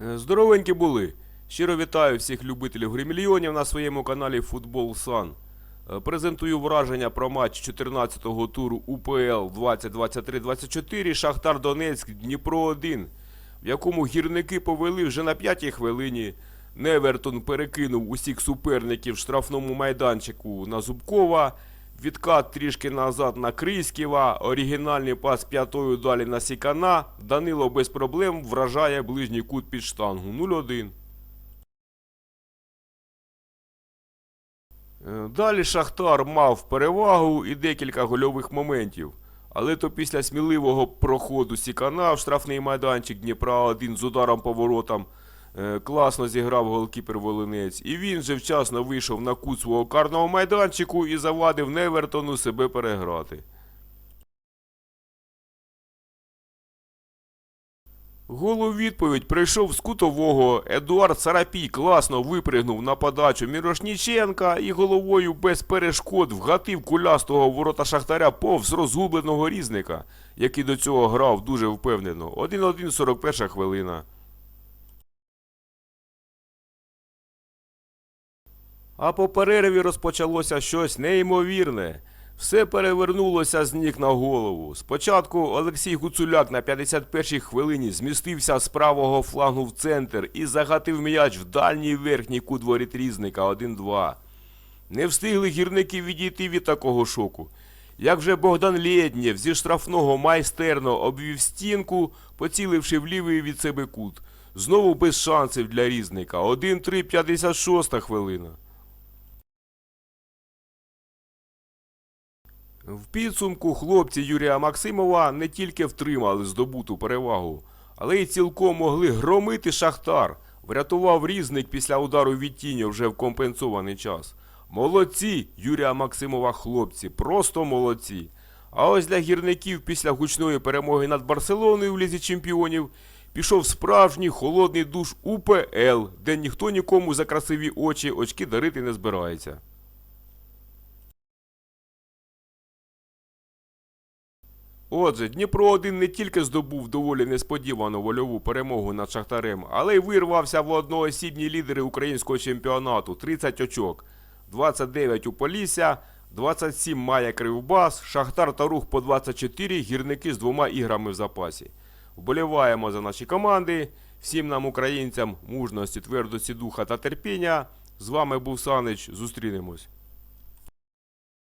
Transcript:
Е, Здоровенькі були. Щиро вітаю всіх любителів гримільйонів на своєму каналі Футбол Сан. Е, Презентую враження про матч 14-го туру УПЛ 2023-24 Шахтар Донецьк Дніпро 1, в якому гірники повели вже на п'ятій хвилині. Невертон перекинув усіх суперників в штрафному майданчику на Зубкова. Відкат трішки назад на Крисківа, оригінальний пас п'ятою далі на Сікана. Данило без проблем вражає ближній кут під штангу 0-1. Е, Далі Шахтар мав перевагу і декілька гольових моментів. Але то після сміливого проходу Сікана в штрафний майданчик Дніпра 1 з ударом по воротам класно зіграв голкіпер Волинець. І він же вчасно вийшов на кут свого карного майданчику і завадив Невертону себе переграти. Гол у відповідь прийшов з кутового. Едуард Сарапій класно випригнув на подачу Мірошніченка і головою без перешкод вгатив кулястого ворота Шахтаря повз розгубленого різника, який до цього грав дуже впевнено. 1-1 41 хвилина. А по перерві розпочалося щось неймовірне. Все перевернулося з ніг на голову. Спочатку Олексій Гуцуляк на 51-й хвилині змістився з правого флангу в центр і загатив м'яч в дальній верхній кут воріт різника 1-2. Не встигли гірники відійти від такого шоку. Як вже Богдан Лєднєв зі штрафного майстерно обвів стінку, поціливши в лівий від себе кут. Знову без шансів для різника. 1-3, 56 хвилина. В підсумку хлопці Юрія Максимова не тільки втримали здобуту перевагу, але й цілком могли громити Шахтар. Врятував різник після удару від тіні вже в компенсований час. Молодці Юрія Максимова хлопці, просто молодці. А ось для гірників після гучної перемоги над Барселоною в Лізі Чемпіонів пішов справжній холодний душ УПЛ, де ніхто нікому за красиві очі очки дарити не збирається. Отже, Дніпро 1 не тільки здобув доволі несподівану вольову перемогу над Шахтарем, але й вирвався в одноосібні лідери українського чемпіонату 30 очок, 29 у Полісся, 27 має Кривбас, Шахтар та Рух по 24, гірники з двома іграми в запасі. Вболіваємо за наші команди. Всім нам, українцям, мужності, твердості духа та терпіння. З вами був Санич. Зустрінемось.